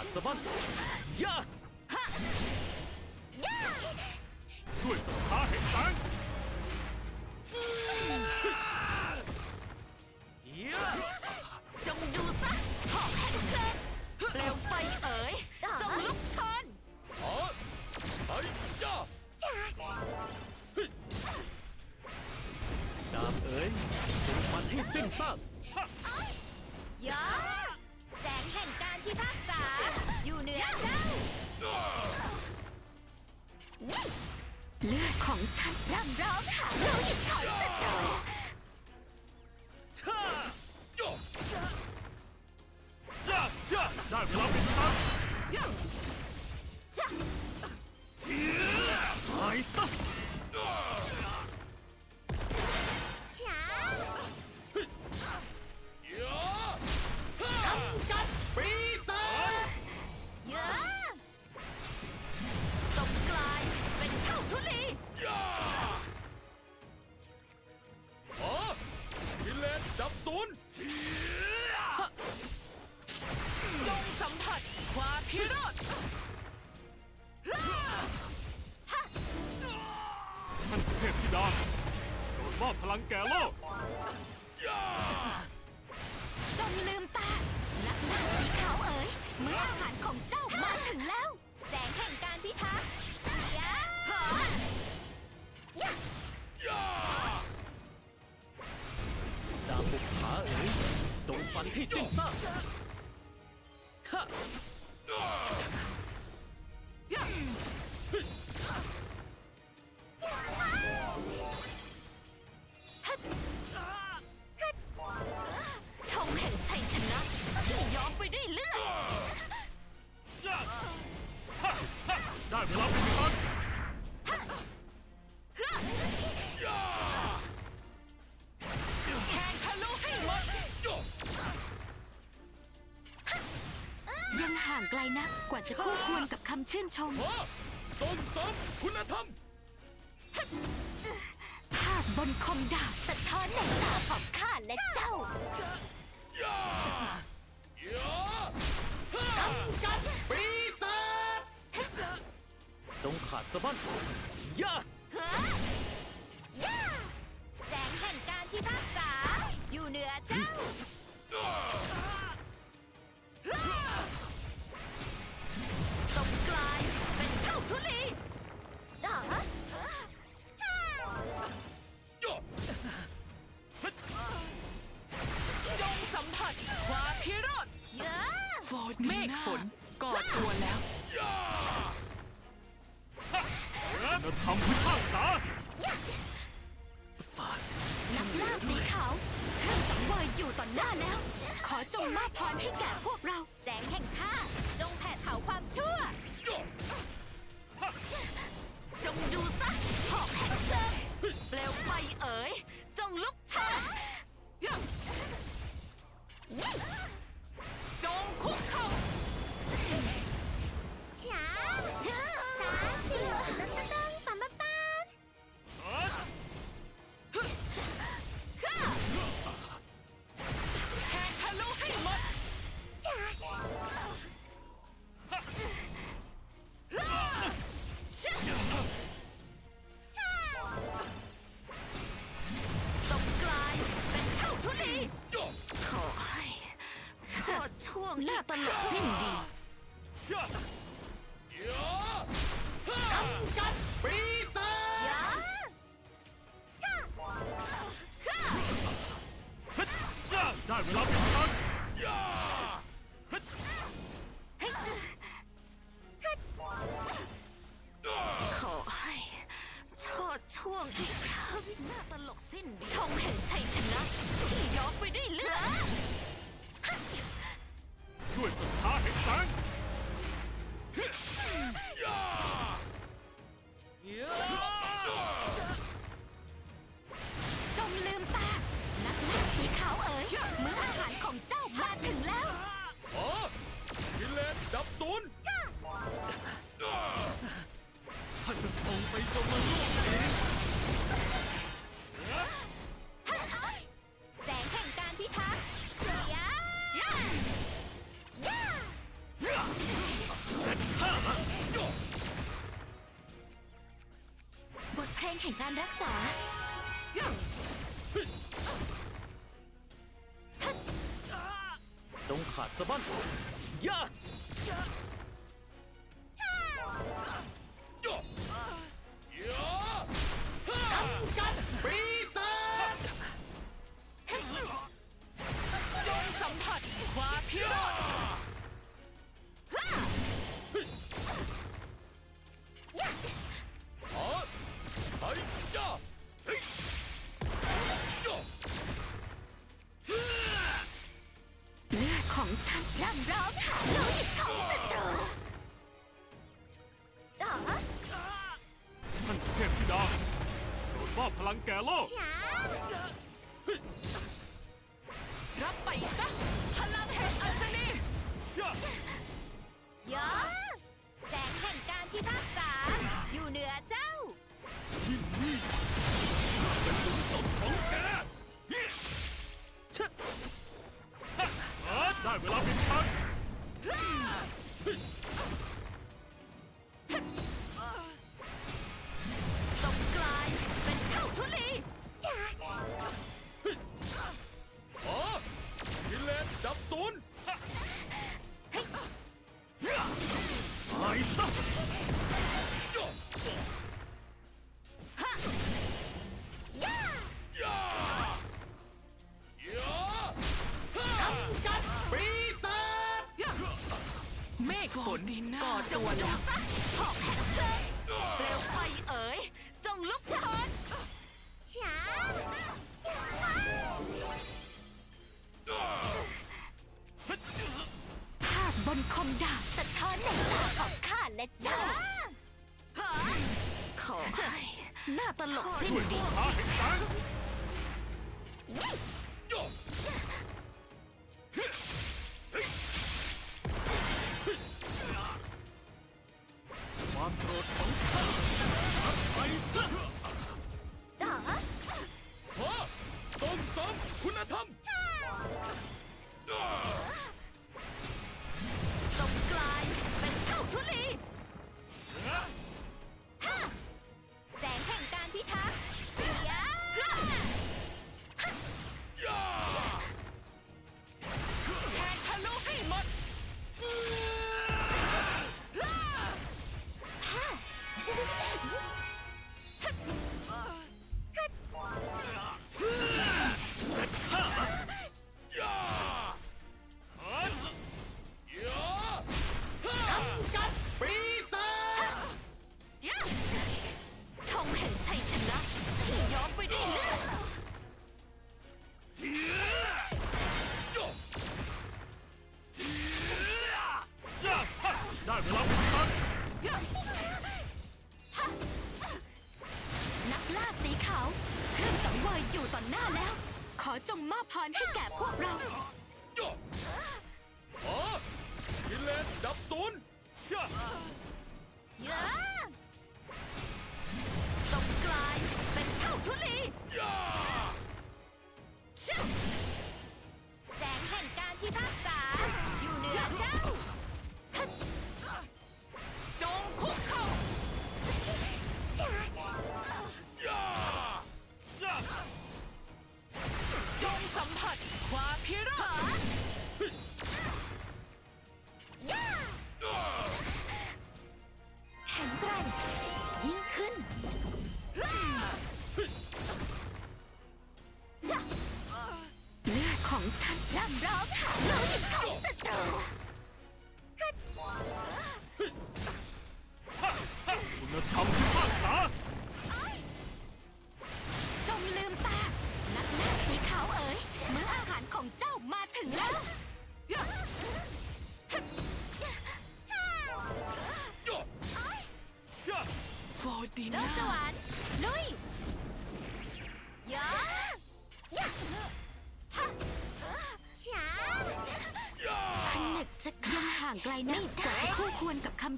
板子班，呀，哈，对子卡黑。 경찰 람람 하루이 걸렸다 าจะคู่ควรกับคำชื่นชม ส่งสมคุณธรรม ภาพบนคมดาบสะท้อนในตาของข้าและเจ้า ย่าำจัดปีศาจตจงขาดสะบั้นย่าแสงแห่งการพิพากา เมฆฝนก่อตัวแล้วคุาทำพิฆาตษาฝ่านักล่าสีขาวเครื่องสังเวยอยู่ต่อหน้าแล้ว ขอจงมอบพรให้แก่พวกเรา แสงแห่งข้าจงแผดเผาความชั่ว จงดูซะหอกแห่งเพลิงเปลวไฟเอ๋ย จงลุกเชา 정콕하오! น่าตลกสิ้นดีกำจัด แห่งการรักษาต้องขาดสะบั้นย่า ดาโดรดมอบพลังแก่โลก รับไปซะพลังแห่งอัศนียอแสงแห่งการพิพากษา อยู่เหนือเจ้า ยินนี่เป็นบุญสมของแกได้เวลาบิน เมฆฝนก่อตัวแล้วหอกแผ่นเซยเปลวไฟเอ๋ย จงลุกโชนช้าภาพบนคมดาบสะท้อนในตาของข้าและเจ้า ขอให้หน้าตลกสิ้นดี ข้ห็ や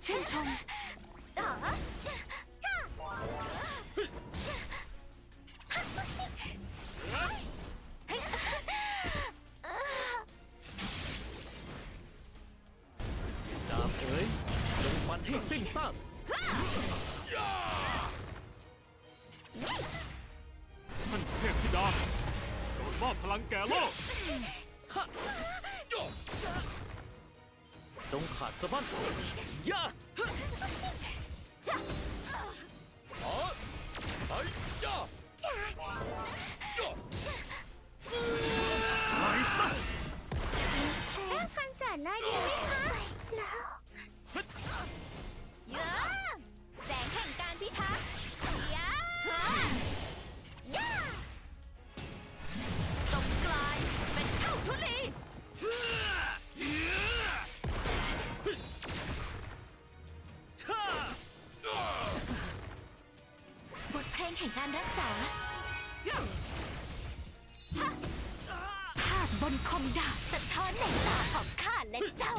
칭찬 จงขาดสะบั้นย่าจ้ะอ๋อไอ้ย่าย่าไอ้สัตว์แค่คอนเสิร์ตน้อยเดียวไหมคะแล้วเการรักษาภาพบนคมดาบสะท้อนในตาของข้าและเจ้า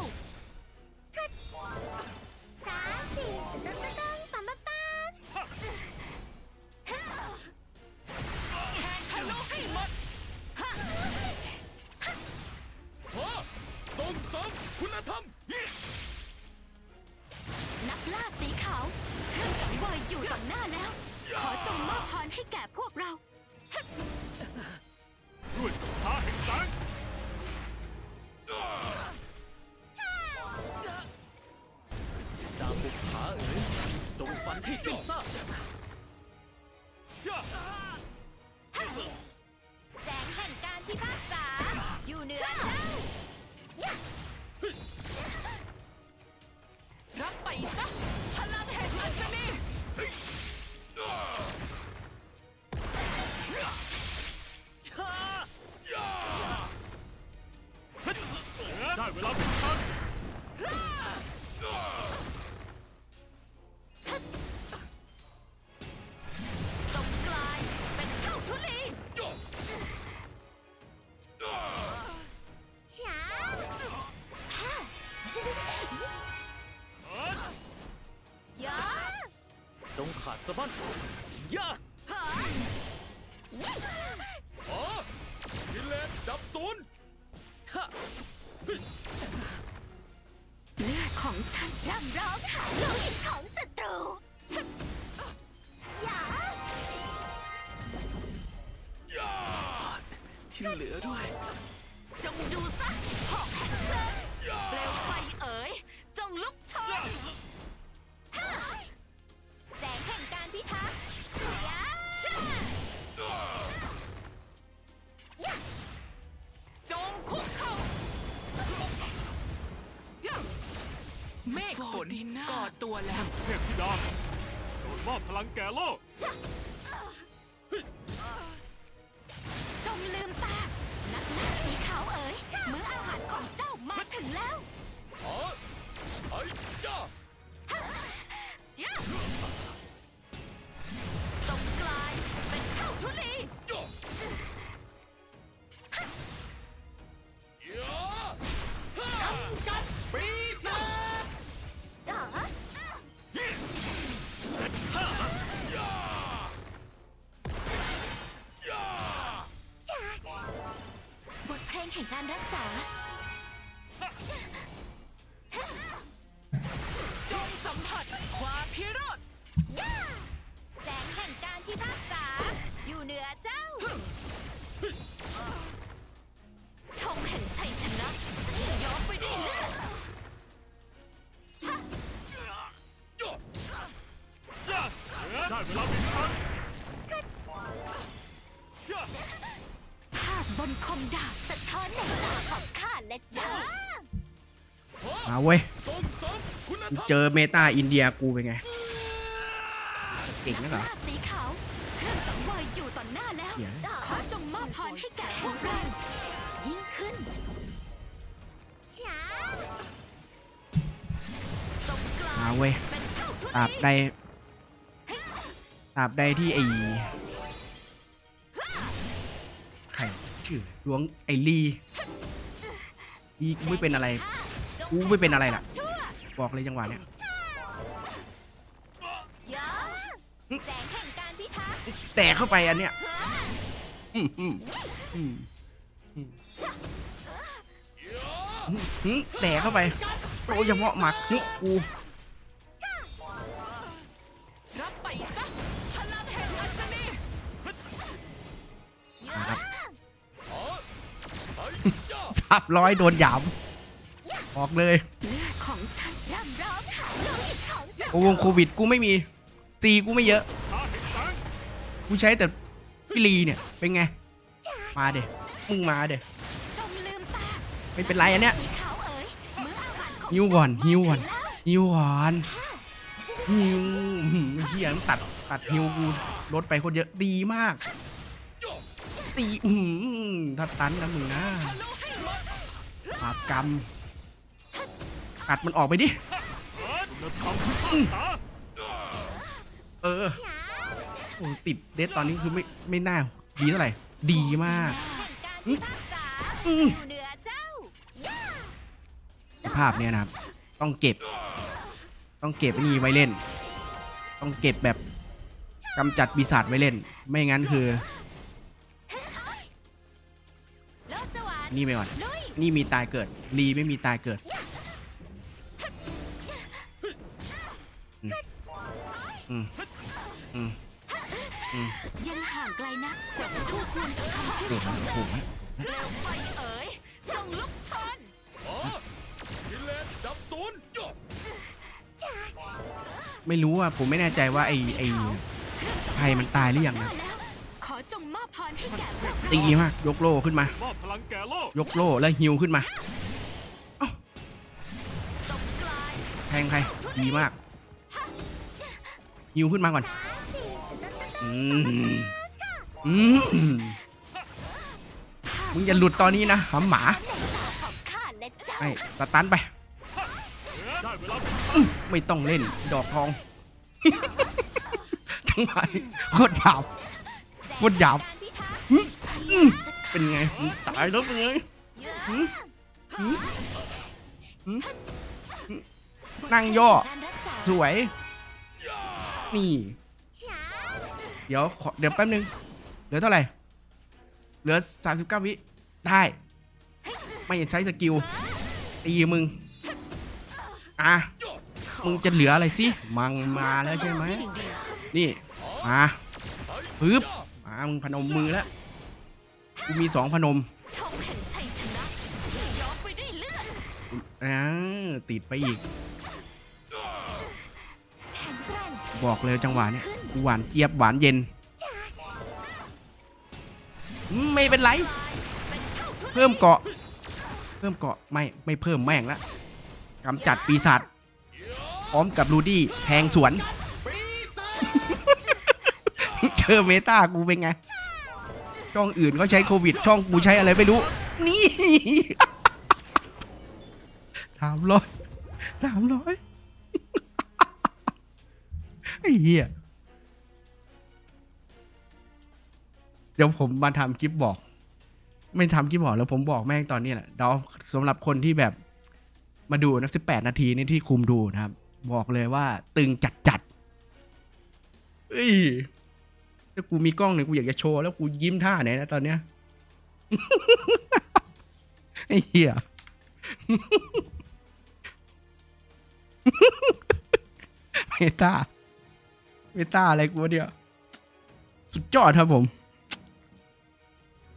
จ เมฆฝนก่อตัวแล้ว เทพธิดาโปรดมอบพลังแก่โลก จงลืมตา นักล่าสีขาวเอ๋ยมื้ออาหารของเจ้ามาถึงแล้ว อ๋อไอ้ย่า จอเมตาอินเดียกูเป็นไง เก่งนะเหรอล่าสีขาวเครื่องสังเวยอยู่ต่อหน้าแล้วเดี๋ยวขอจงมอบพรให้แก่พวกเรายิ่งขึ้นตามาเว้ยตราบใดตราบใดที่ไอ้ใครชื่อหลวงไอ้ลีลีกูไม่เป็นอะไรกูไม่เป็นอะไรล่ะ บอกเลยจังหวะเนี้ยยาแสงแห่งการพิทักษ์แตะเข้าไปอันเนี้ยอืมอืมอืมอืมอืมแตะเข้าไปโอ้ยเฉพาะหมักนุกกูรับไปซะพลังแห่งอัศนีนะครับอ๋อสามร้อยโดนหยามออกเลย โอวงโควิดกูไม่มีซีกูไม่เยอะ กูใช้แต่พี่ลีเนี่ย เป็นไง มาเด็มึงมาเด็ไม่เป็นไรอันเนี้ยสีขาวเอ๋ยมื้ออาหารของหิวก่อนหิวก่อนแล้วหิวก่อนหิวอื้อหือเฮียมันตัดตัดหิวกูลดไปโคตรเยอะดีมากตีอือหือถ้าตันนะมึงนะบาปกรรมกัดมันออกไปดิ คุณธรรมพิพากษาเออโอ้ติดเดทตอนนี้คือไม่ไม่น่าดีเท่าไหร่ ดีมากการพิพากษาอืมอยู่เหนือเจ้าย่าภาพเนี้ยนะครับ ต้องเก็บ ต้องเก็บไอ้นี่ไว้เล่น ต้องเก็บแบบกำจัดปีศาจไว้เล่น ไม่งั้นคือ โลดสวรรค์นี่ไปก่อน ลุยนี่มีตายเกิด รีไม่มีตายเกิด อืมอืมอืมยังห่างไกลนักว่าจะทูกควรกับคำชื่ถูนกชไหมมถูกไหมเปลวไฟเอ๋ยจงลุกชนอ๋อกิเลสดับศูนย์จบไม่รู้อะผมไม่แน่ใจว่าไอ้ไอ้ใครมันตายหรือยังนะขอจงมอบพรให้แก่ตีมากยกโล่ขึ้นมา มอบพลังแก่โลกยกโล่แล้วฮิวขึ้นมาแทงใครดีมาก ฮิวขึ้นมาก่อน อืมอืมมึงอย่าหลุดตอนนี้นะหำหมาของข้าและเจ้าไอ้สตันไปได้เวลาไม่ต้องเล่นดอกทอง จังหวะนี้โคตรหยาบโคตรหยาบการพิทักษ์หึอืมจะเป็นไงมึงตายแล้วเป็นไงหึหึหึหึนั่งย่อการรักษาสวย นี่ เดี๋ยวขอเดี๋ยวแป๊บนึง เหลือเท่าไหร่ เหลือ 39 วิ ได้ ไม่ใช้สกิล ตีมึง อะ มึงจะเหลืออะไรสิ มังมาแล้วใช่ไหม นี่ มาปึ๊บมามึงพนมมือแล้ว กูมีสองพนมธงแห่งชัยชนะที่ย้อมไปด้วยเลือดอ่าติดไปอีก บอกเลยจังหวะเนี้ยกูหวานเจี๊ยบหวานเย็นอืมไม่เป็นไรเป็นเท่าทุนเพิ่มเกาะ เพิ่มเกาะไม่ไม่เพิ่มแม่งละกำจัดปีศาจพร้อมกับรูดี้แทงสวนปีศาจเจอเมตากูเป็นไง ช่องอื่นเขาใช้โควิด ช่องกูใช้อะไรไม่รู้ นี่สามร้อยสามร้อย ไอ้เหี้ยเดี๋ยวผมมาทำคลิปบอก ไม่ทำคลิปบอกแล้วผมบอกแม่งตอนนี้แหละเดี๋ยวสำหรับคนที่แบบมาดูนะสิบแปดนาทีนี่ที่คุมดูนะครับ บอกเลยว่า ตึงจัดจัดๆเอ้ยถ้ากูมีกล้องเนี่ยกูอยากจะโชว์แล้วกูยิ้มท่าไหนนะตอนเนี้ยไอ้เหี้ยเมตา เมตาอะไรกูเนี่ยสุดยอดครับผม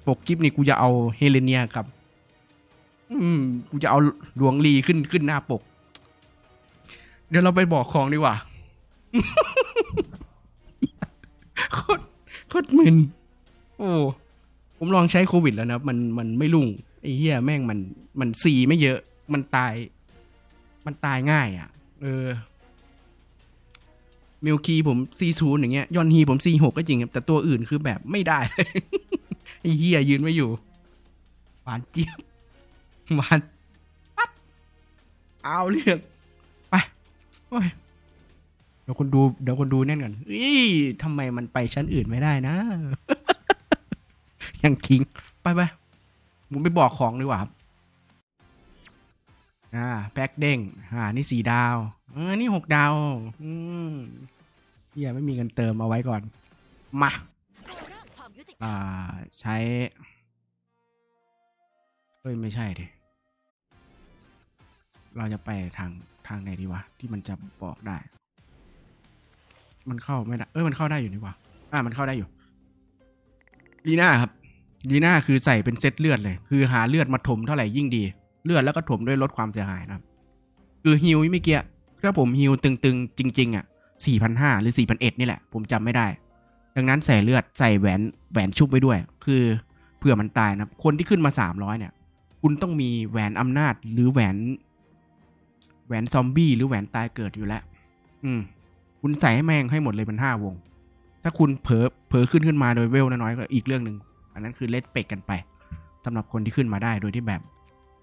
ปกคลิปนี่กูจะเอาเฮเลเนียกับ อืม กูจะเอาหลวงลีขึ้นขึ้นหน้าปก เดี๋ยวเราไปบอกของดีกว่า โคตรโคตรมึน โอ้ ผมลองใช้โควิดแล้วนะมันมันไม่รุ่งไอ้เหี้ยแม่งมันมันซีไม่เยอะ มันตาย มันตายง่ายอะ เออ มิลคีผมซีศูนย์อย่างเงี้ยยอนฮีผมซีหกก็จริงครับแต่ตัวอื่นคือแบบไม่ได้ไอ้เหี้ยยืนไม่อยู่ หวานเจี๊ยบหวานปั๊ดเอาเรื่องไปโอ้ยเดี๋ยวคนดูเดี๋ยวคนดูแน่นก่อนอีทำไมมันไปชั้นอื่นไม่ได้นะ ยังคิง ไปไปผมไปบอกของดีกว่าครับอ่า แพ็กเด้งอ่า นี่สี่ดาว เออ นี่หกดาว อืมเฮียไม่มีเงินเติมเอาไว้ก่อน มา อ่า ใช้ เฮ้ย ไม่ใช่ดิ เราจะไปทางทางไหนดีวะ ที่มันจะบอกได้ มันเข้าไม่ได้ เอ้ยมันเข้าได้อยู่นี่วะอ่า มันเข้าได้อยู่ลีน่าครับลีน่าคือใส่เป็นเซตเลือดเลย คือหาเลือดมาถมเท่าไหร่ยิ่งดี เลือดแล้วก็ถมด้วยลดความเสียหายนะครับ คือฮิวไม่เกี้ ถ้าผมฮิวตึงๆ จริง ๆ อะสี่พันห้าหรือสี่พันเอ็ดนี่แหละ ผมจำไม่ได้ ดังนั้นใส่เลือดใส่แหวนแหวนชุบไว้ด้วย คือเผื่อมันตายนะคนที่ขึ้นมาสามร้อยเนี่ย คุณต้องมีแหวนอำนาจหรือแหวน แหวนซอมบี้หรือแหวนตายเกิดอยู่แล้ว อืม คุณใส่ให้แม่งให้หมดเลยเป็นห้าวง ถ้าคุณเผลอเผลอขึ้นขึ้นมาโดยเวลน้อยก็อีกเรื่องหนึ่งอันนั้นคือเลดเป็กกันไปสำหรับคนที่ขึ้นมาได้โดยที่แบบ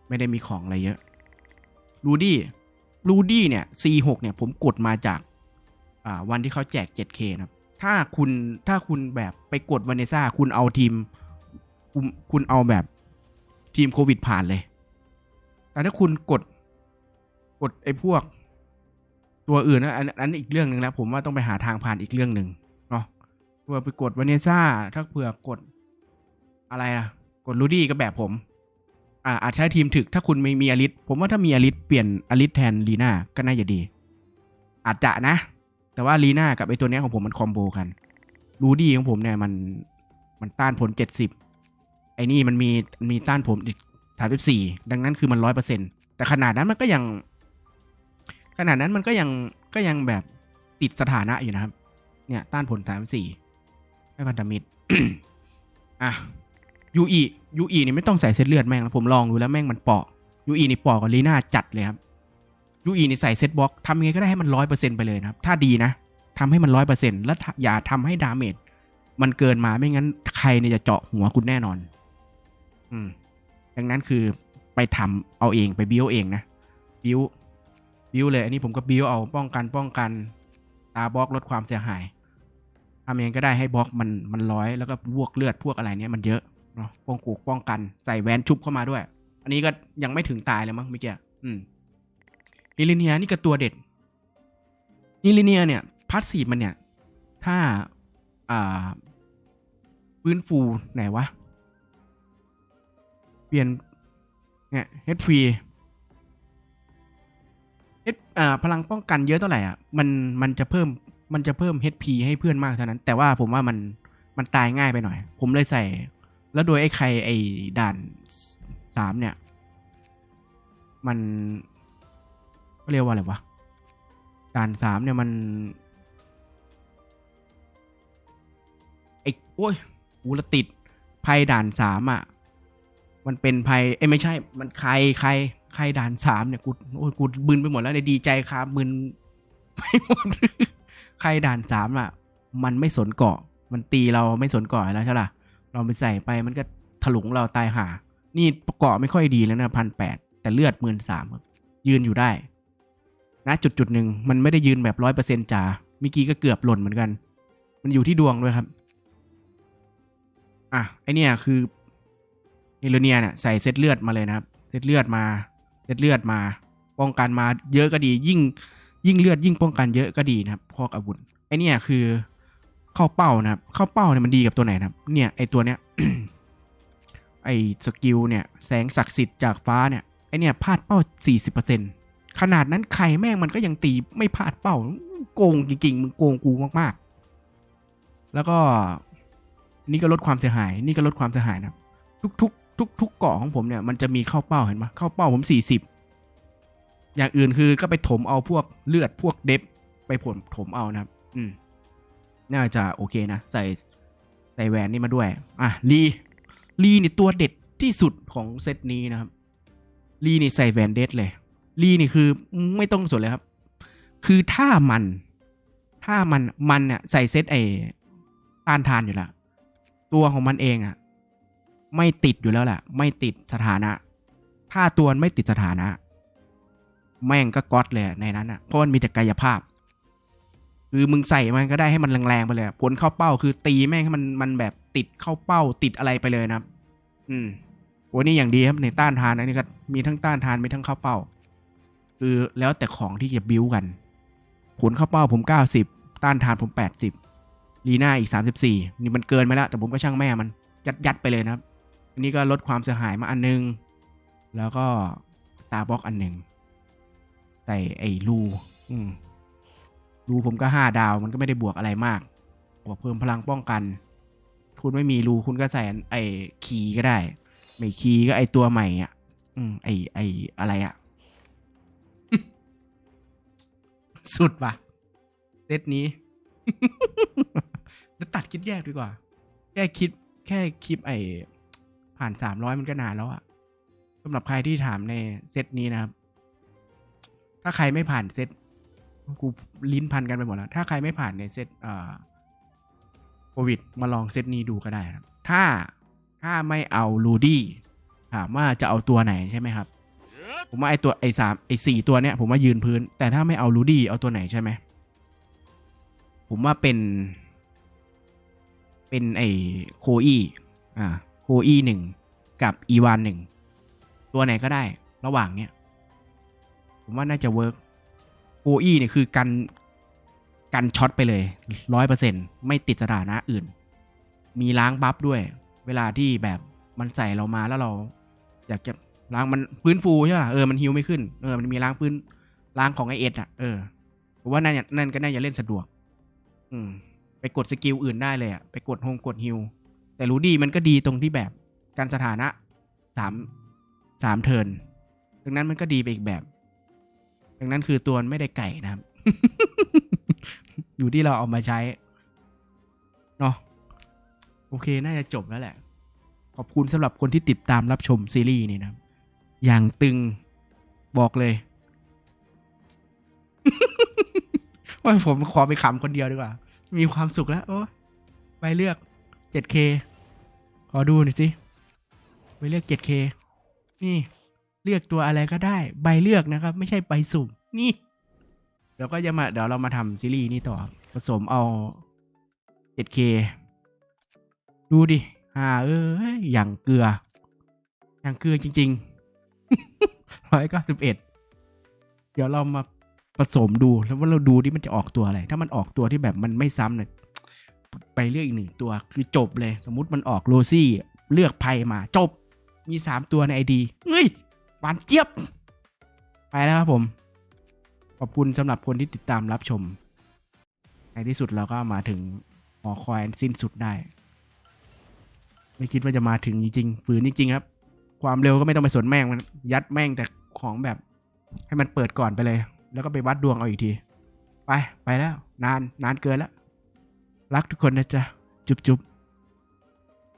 ไม่ได้มีของอะไรเยอะรูดี้ รูดี้เนี่ย C6 เนี่ยผมกดมาจากาวันที่เขาแจก 7K นะครับ ถ้าคุณถ้าคุณแบบไปกดวานิซ่าคุณเอาทีม คุณเอาแบบทีมโควิดผ่านเลย แต่ถ้าคุณกดกดไอ้พวกตัวอื่นนะอันอันนั้นอีกเรื่องหนึ่งแล้วผมว่าต้องไปหาทางผ่านอีกเรื่องหนึ่งเนาะเพื่อไปกดวานิซ่าถ้าเผื่อกดอะไรล่ะกดรูดี้ก็แบบผม อ่าอาจใช้ทีมถึกถ้าคุณไม่มีอลิสผมว่าถ้ามีอลิสเปลี่ยนอลิสแทนลีน่าก็น่าจะดี อาจจะนะ แต่ว่าลีน่ากับไอตัวเนี้ยของผมมันคอมโบกันรูดี้ของผมเนี่ยมันมันต้านผลเจ็ดสิบไอ้นี่มันมีมีต้านผลอีกสามสิบสี่ดังนั้นคือมันร้อยเปอร์เซ็นตแต่ขนาดนั้นมันก็ยัง ขนาดนั้นมันก็ยังก็ยังแบบติดสถานะอยู่นะครับ เนี่ย ต้านผลสามสี่ไม่พันธมิตรอะ ยูอียูอีนี่ไม่ต้องใส่เซตเลือดแม่งแล้วผมลองดูแล้วแม่งมันเปาะยูอีนี่เปาะกับลีน่าจัดเลยครับยูอีนี่ใส่เซตบล็อกทำยังไงก็ได้ให้มันร้อยเปอร์เซ็นไปเลยนะครับ ถ้าดีนะทำให้มันร้อยเปอร์เซ็นแล้วถ้าอย่าทำให้ดาเมจมันเกินมาไม่งั้นใครเนี่ยจะเจาะหัวคุณแน่นอน อืม ดังนั้นคือไปทำเอาเองไปบิวเองนะบิวบิวเลยอันนี้ผมก็บิวเอาป้องกันป้องกันตาบล็อกลดความเสียหายทำยังไงก็ได้ให้บล็อกมันมันร้อยแล้วก็พวกเลือดพวกอะไรเนี้ยมันเยอะ เนาะป้องกูป้องกันใส่แว่นชุบเข้ามาด้วย อันนี้ก็ยังไม่ถึงตายเลยมั้งเมื่อกี้อืมอิลิเนียนี่ก็ตัวเด็ดอิลิเนียเนี่ยพาร์ตสซีฟมันเนี่ย ถ้าอ่าฟื้นฟูไหนวะ เปลี่ยนเนี่ยเฮดฟรีเฮดอ่าพลังป้องกันเยอะเท่าไหร่อะมันมันจะเพิ่มมันจะเพิ่ม HP ให้เพื่อนมากเท่านั้น แต่ว่าผมว่ามันมันตายง่ายไปหน่อย ผมเลยใส่ แล้วโดยไอ้ใครไอ้ด่านสามเนี่ย มันเขาเรียกว่าอะไรวะ ด่านสามเนี่ยมันไอ้โอ้ยกูละติดภัยด่านสามอะ มันเป็นภัยเอ้ไม่ใช่ มันใครใครใครด่านสามเนี่ยกูโอ้ยกูบึนไปหมดแล้วเนี่ยดีใจครับมึนไปหมดใครด่านสามอะ มันไม่สนเกาะ มันตีเราไม่สนเกาะแล้วใช่ล่ะ เราไปใส่ไปมันก็ถลุงเราตายหานี่เกาะไม่ค่อยดีแล้วนะพันแปดแต่เลือดหมื่นสามยืนอยู่ได้ นะจุดจุดหนึ่งมันไม่ได้ยืนแบบร้อยเปอร์เซ็นต์จ๋าเมื่อกี้ก็เกือบหล่นเหมือนกัน มันอยู่ที่ดวงด้วยครับ อะไอเนี่ยคือเอโลเนียเนี่ยใส่เซตเลือดมาเลยนะครับ เซตเลือดมา เซตเลือดมา ป้องกันมาเยอะก็ดี ยิ่งยิ่งเลือดยิ่งป้องกันเยอะก็ดีนะครับพอกอาวุธไอเนี่ยคือ เข้าเป้านะครับ เข้าเป้าเนี่ยมันดีกับตัวไหนนะครับ เนี่ยไอตัวเนี้ยไอสกิลเนี่ยแสงศักดิ์สิทธิ์จากฟ้าเนี่ยไอเนี่ยพลาดเป้า 40%ขนาดนั้นใครแม่งมันก็ยังตีไม่พลาดเป้า โกงจริงๆ มึงโกงกูมากๆ แล้วก็นี่ก็ลดความเสียหาย นี่ก็ลดความเสียหายนะทุกทุกทุกทุกเกาะของผมเนี่ยมันจะมีเข้าเป้าเห็นไหมเข้าเป้าผมสี่สิบอย่างอื่นคือก็ไปถมเอาพวกเลือดพวกเดฟไปผลถมเอานะครับ อืม น่าจะโอเคนะ ใส่ใส่แหวนนี่มาด้วย อะลีลีนี่ตัวเด็ดที่สุดของเซตนี้นะครับลีนี่ใส่แหวนเด็ดเลยลีนี่คือไม่ต้องสนเลยครับ คือถ้ามัน ถ้ามันมันเนี่ยใส่เซตไอ้ต้านทานอยู่แล้วตัวของมันเองอะ่ะ ไม่ติดอยู่แล้วแหละไม่ติดสถานะ ถ้าตัวไม่ติดสถานะ แม่งก็ก๊อตเลยในนั้นอะเพราะมันมีแต่กายภาพ คือมึงใส่มันก็ได้ให้มันแรงๆไปเลยผลเข้าเป้าคือตีแม่งให้มันมันแบบติดเข้าเป้าติดอะไรไปเลยนะครับ อืมโอ้นี่อย่างดีครับในต้านทานอันนี้ก็มีทั้งต้านทานมีทั้งเข้าเป้า คือแล้วแต่ของที่จะบิ้วกันผลเข้าเป้าผมเก้าสิบต้านทานผมแปดสิบลีน่าอีกสามสิบสี่นี่มันเกินไปแล้ว แต่ผมก็ช่างแม่มันยัดยัดไปเลยนะครับ อันนี้ก็ลดความเสียหายมาอันนึง แล้วก็ตาบล็อกอันหนึ่งใส่ไอ้รูอืม รูผมก็ห้าดาวมันก็ไม่ได้บวกอะไรมากบวกเพิ่มพลังป้องกัน คุณไม่มีรูคุณก็ใส่ไอ้คีก็ได้ ไม่คีก็ไอ้ตัวใหม่อะ อืมไอ้ไอ้อะไรอะ สุดว่ะเซตนี้จะตัดคลิปแยกดีกว่า แค่คลิปแค่คลิปไอ้ผ่านสามร้อยมันก็นานแล้วอะสำหรับใครที่ถามในเซตนี้นะครับ ถ้าใครไม่ผ่านเซต กูลิ้นพันกันไปหมดแล้ว ถ้าใครไม่ผ่านในเซตเอ่อโควิด มาลองเซตนี้ดูก็ได้ครับ ถ้าถ้าไม่เอาลูดี้ถามว่าจะเอาตัวไหนใช่ไหมครับ ผมว่าไอตัวไอสามไอสี่ตัวเนี้ยผมว่ายืนพื้น แต่ถ้าไม่เอาลูดี้เอาตัวไหนใช่ไหม ผมว่าเป็น เป็นไอโคอีอ่าโคอีหนึ่งกับอีวานหนึ่งตัวไหนก็ได้ ระหว่างเนี้ยผมว่าน่าจะเวิร์ก โอีเนี่ยคือกันกันช็อตไปเลยร้อยเปอร์เซ็นไม่ติดสถานะอื่น มีล้างบัฟด้วย เวลาที่แบบมันใส่เรามาแล้วเรา อยากจะล้างมันฟื้นฟูใช่ป่ะเออมันฮิวไม่ขึ้นเออมันมีล้างฟื้นล้างของไอเอ็ดอะเออผมว่านั่นนั่นก็น่าจะเล่นสะดวก อืม ไปกดสกิลอื่นได้เลยอะไปกดโฮมกดฮิวแต่รู้ดีมันก็ดีตรงที่แบบการสถานะสามสามเทิร์นดังนั้นมันก็ดีไปอีกแบบ ดังนั้นคือตัวมันไม่ได้ไก่นะครับ อยู่ที่เราเอามาใช้เนาะโอเค น่าจะจบแล้วแหละ ขอบคุณสำหรับคนที่ติดตามรับชมซีรีส์นี้นะอย่างตึงบอกเลย ว่าผมขอไปขำคนเดียวดีกว่า มีความสุขแล้ว โอ้ไปเลือก 7K ขอดูหน่อยสิ ไปเลือก 7K นี่ เลือกตัวอะไรก็ได้ ใบเลือกนะครับ ไม่ใช่ใบสุ่มนี่เดี๋ยวก็จะมาเดี๋ยวเรามาทำซีรีส์นี้ต่อ ผสมเอา 7K ดูดิอ่าเอ้ยอย่างเกลือ อย่างเกลือจริงๆร้อยเก้าสิบเอ็ดเดี๋ยวเรามาผสมดูแล้วว่าเราดูที่มันจะออกตัวอะไร ถ้ามันออกตัวที่แบบมันไม่ซ้ำเนี่ยไปเลือกอีกหนึ่งตัวคือจบเลย สมมุติมันออกโรซี่ เลือกไพ่มาจบ มีสามตัวในไอดีเฮ้ย หวานเจี๊ยบ ไปแล้วครับผม ขอบคุณสำหรับคนที่ติดตามรับชม ในที่สุดเราก็มาถึงหอคอยสิ้นสุดได้ ไม่คิดว่าจะมาถึงจริงๆฝืนจริงๆครับ ความเร็วก็ไม่ต้องไปสนแม่งมันยัดแม่งแต่ของแบบ ให้มันเปิดก่อนไปเลย แล้วก็ไปวัดดวงเอาอีกที ไปไปแล้ว นานนานเกินแล้ว รักทุกคนนะจ๊ะ จุ๊บจุ๊บ